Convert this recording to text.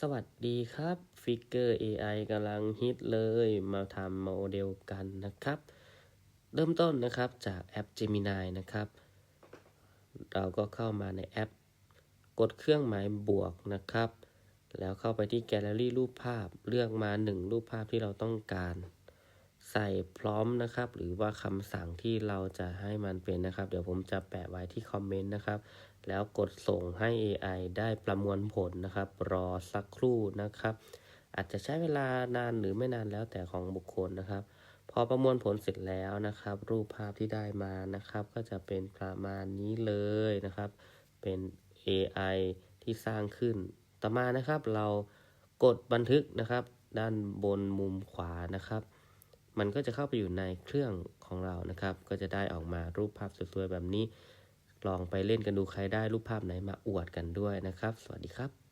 สวัสดีครับฟิกเกอร์ AI กำลังฮิตเลยมาทำโมเดลกันนะครับ เริ่มต้นนะครับจากแอป Gemini นะครับ เราก็เข้ามาในแอป กดเครื่องหมายบวกนะครับ แล้วเข้าไปที่แกลเลอรี่รูปภาพเลือกมา 1 รูปภาพที่เราต้องการ ใส่พร้อมนะครับ หรือว่าคำสั่งที่เราจะให้มันเป็นนะครับ เดี๋ยวผมจะแปะไว้ที่คอมเมนต์นะครับ แล้วกดส่งให้ AI ได้ประมวลผลนะครับ รอสักครู่นะครับ อาจจะใช้เวลานานหรือไม่นานแล้วแต่ของบุคคลนะครับ พอประมวลผลเสร็จแล้วนะครับ รูปภาพที่ได้มานะครับ ก็จะเป็นประมาณนี้เลยนะครับ เป็น AI ที่สร้างขึ้น ต่อมานะครับ เรากดบันทึกนะครับ ด้านบนมุมขวานะครับ มันก็จะเข้าไปอยู่ในเครื่องของเรานะครับ ก็จะได้ออกมารูปภาพสวยๆแบบนี้ ลองไปเล่นกันดูใครได้รูปภาพไหนมาอวดกันด้วยนะครับ สวัสดีครับ